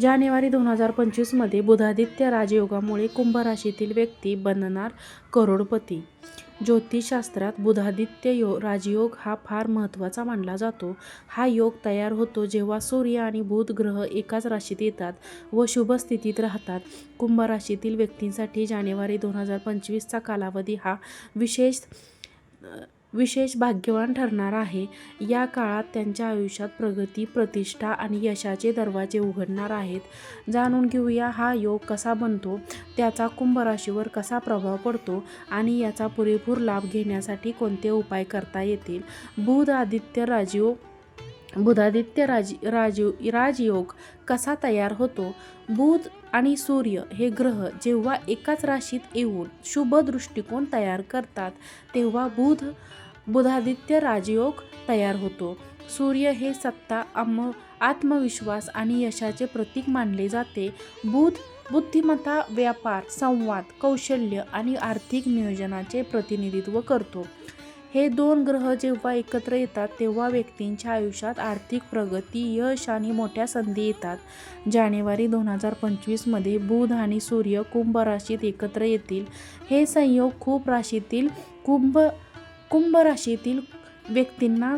जानेवारी दोन हजार पंचवीसमध्ये बुधादित्य राजयोगामुळे कुंभ राशीतील व्यक्ती बनणार करोडपती. ज्योतिषशास्त्रात बुधादित्य यो राजयोग हा फार महत्त्वाचा मानला जातो. हा योग तयार होतो जेव्हा सूर्य आणि बुध ग्रह एकाच राशीत येतात व शुभ स्थितीत राहतात. कुंभ राशीतील व्यक्तींसाठी जानेवारी दोन हजार पंचवीसचा कालावधी हा विशेष विशेष भाग्यवान ठरणार आहे. या काळात त्यांच्या आयुष्यात प्रगती, प्रतिष्ठा आणि यशाचे दरवाजे उघडणार आहेत. जाणून घेऊया हा योग कसा बनतो, त्याचा कुंभ राशीवर कसा प्रभाव पडतो आणि याचा पुरेपूर लाभ घेण्यासाठी कोणते उपाय करता येतील. बुध आदित्य राजीव बुधादित्य राज राज राजयोग कसा तयार होतो? बुध आणि सूर्य हे ग्रह जेव्हा एकाच राशीत येऊन शुभ दृष्टिकोन तयार करतात तेव्हा बुध बुधादित्य राजयोग तयार होतो. सूर्य हे सत्ता, आम आत्मविश्वास आणि यशाचे प्रतीक मानले जाते. बुध बुद्धिमत्ता, व्यापार, संवाद, कौशल्य आणि आर्थिक नियोजनाचे प्रतिनिधित्व करतो. हे दोन ग्रह जेव्हा एकत्र येतात तेव्हा व्यक्तींच्या आयुष्यात आर्थिक प्रगती, यश आणि मोठ्या संधी येतात. जानेवारी दोन हजार पंचवीसमध्ये बुध आणि सूर्य कुंभ राशीत एकत्र येतील. हे संयोग खूप राशीतील कुंभ कुंभ राशीतील व्यक्तींना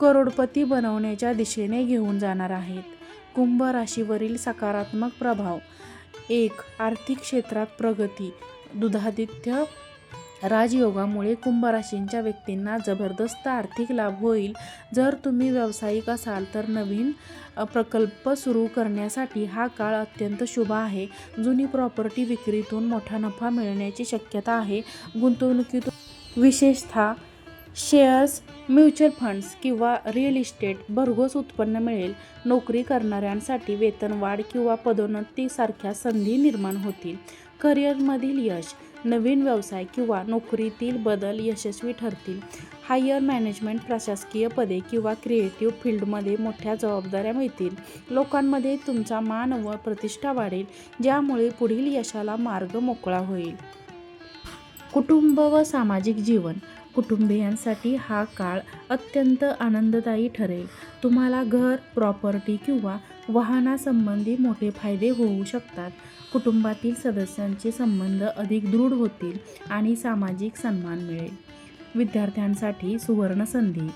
करोडपती बनवण्याच्या दिशेने घेऊन जाणार आहेत. कुंभ राशीवरील सकारात्मक प्रभाव एक आर्थिक क्षेत्रात प्रगती दुधादित्य राजयोगामुळे कुंभराशींच्या व्यक्तींना जबरदस्त आर्थिक लाभ होईल. जर तुम्ही व्यावसायिक असाल तर नवीन प्रकल्प सुरू करण्यासाठी हा काळ अत्यंत शुभ आहे. जुनी प्रॉपर्टी विक्रीतून मोठा नफा मिळण्याची शक्यता आहे. गुंतवणुकीतून विशेषतः शेअर्स, म्युच्युअल फंड्स किंवा रिअल इस्टेट भरघोस उत्पन्न मिळेल. नोकरी करणाऱ्यांसाठी वेतनवाढ किंवा पदोन्नतीसारख्या संधी निर्माण होतील. करिअरमधील यश नवीन व्यवसाय किंवा नोकरीतील बदल यशस्वी ठरतील. हायर मॅनेजमेंट प्रशासकीय पदे किंवा क्रिएटिव्ह फील्डमध्ये मोठ्या जबाबदाऱ्या मिळतील. लोकांमध्ये तुमचा मान व प्रतिष्ठा वाढेल, ज्यामुळे पुढील यशाला मार्ग मोकळा होईल. कुटुंब व सामाजिक जीवन कुटुंबीयांसाठी हा काळ अत्यंत आनंददायी ठरेल. तुम्हाला घर, प्रॉपर्टी किंवा वाहनासंबंधी मोठे फायदे होऊ शकतात. कुटुंबातील सदस्यांचे संबंध अधिक दृढ होतील आणि सामाजिक सन्मान मिळेल. विद्यार्थ्यांसाठी सुवर्णसंधी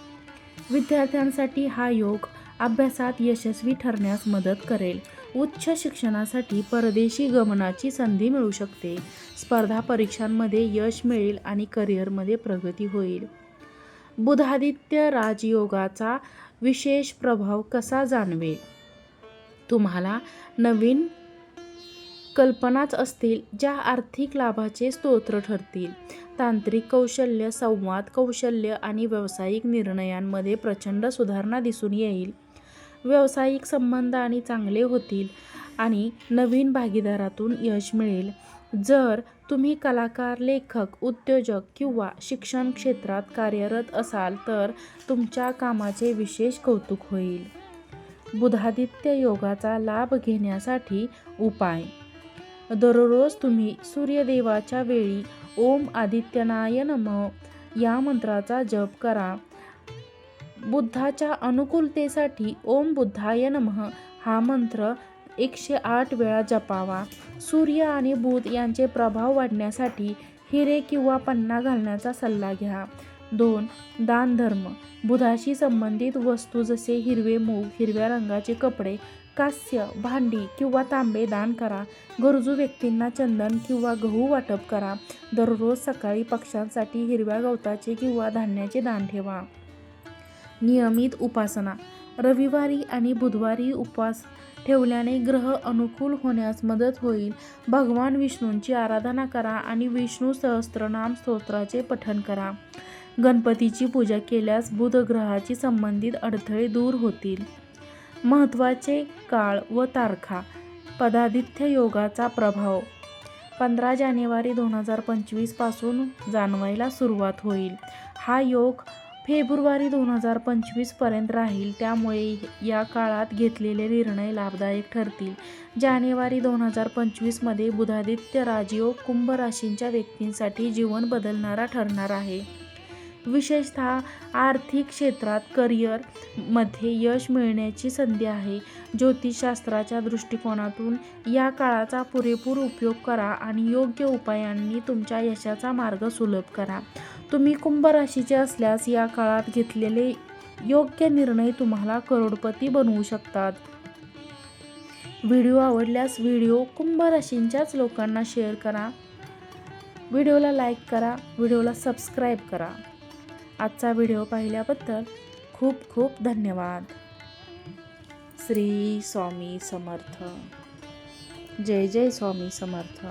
विद्यार्थ्यांसाठी हा योग अभ्यासात यशस्वी ठरण्यास मदत करेल. उच्च शिक्षणासाठी परदेशी गमनाची संधी मिळू शकते. स्पर्धा परीक्षांमध्ये यश मिळेल आणि करिअरमध्ये प्रगती होईल. बुधादित्य राजयोगाचा विशेष प्रभाव कसा जाणवेल? तुम्हाला नवीन कल्पनाच असतील ज्या आर्थिक लाभाचे स्रोत ठरतील. तांत्रिक कौशल्य, संवाद कौशल्य आणि व्यावसायिक निर्णयांमध्ये प्रचंड सुधारणा दिसून येईल. व्यावसायिक संबंध आणि चांगले होतील आणि नवीन भागीदारातून यश मिळेल. जर तुम्ही कलाकार, लेखक, उद्योजक किंवा शिक्षण क्षेत्रात कार्यरत असाल तर तुमच्या कामाचे विशेष कौतुक होईल. बुधादित्य योगाचा लाभ घेण्यासाठी उपाय दररोज तुम्ही सूर्यदेवाच्या वेळी ओम आदित्यनाय नम या मंत्राचा जप करा. बुद्धाच्या अनुकूलतेसाठी ओम बुद्धाय नमः हा मंत्र एकशे आठ वेळा जपावा. सूर्य आणि बुध यांचे प्रभाव वाढण्यासाठी हिरे किंवा पन्ना घालण्याचा सल्ला घ्या. दोन दानधर्म बुधाशी संबंधित वस्तू जसे हिरवे मूग, हिरव्या रंगाचे कपडे, कास्य भांडी किंवा तांबे दान करा. गरजू व्यक्तींना चंदन किंवा गहू वाटप करा. दररोज सकाळी पक्ष्यांसाठी हिरव्या गवताचे किंवा धान्याचे दान ठेवा. नियमित उपासना रविवारी आणि बुधवारी उपवास ठेवल्याने ग्रह अनुकूल होण्यास मदत होईल. भगवान विष्णूंची आराधना करा आणि विष्णू सहस्त्रनाम स्तोत्राचे पठण करा. गणपतीची पूजा केल्यास बुधग्रहाची संबंधित अडथळे दूर होतील. महत्त्वाचे काळ व तारखा बुधादित्य योगाचा प्रभाव पंधरा जानेवारी दोन हजार पंचवीसपासून जाणवायला सुरुवात होईल. हा योग फेब्रुवारी दोन हजार पंचवीसपर्यंत राहील. त्यामुळे या काळात घेतलेले निर्णय लाभदायक ठरतील. जानेवारी दोन हजार पंचवीसमध्ये बुधादित्य राजयोग कुंभ राशींच्या व्यक्तींसाठी जीवन बदलणारा ठरणार आहे. विशेषतः आर्थिक क्षेत्रात करिअरमध्ये यश मिळण्याची संधी आहे. ज्योतिषशास्त्राच्या दृष्टिकोनातून या काळाचा पुरेपूर उपयोग करा आणि योग्य उपायांनी तुमच्या यशाचा मार्ग सुलभ करा. तुम्ही कुंभ राशीचे असल्यास या काळात घेतलेले योग्य निर्णय तुम्हाला करोडपती बनवू शकतात. व्हिडिओ आवडल्यास व्हिडिओ कुंभ राशींच्याच लोकांना शेअर करा. व्हिडिओला लाईक करा. व्हिडिओला सबस्क्राईब करा. आजचा व्हिडिओ पाहिल्याबद्दल खूप खूप धन्यवाद. श्री स्वामी समर्थ. जय जय स्वामी समर्थ.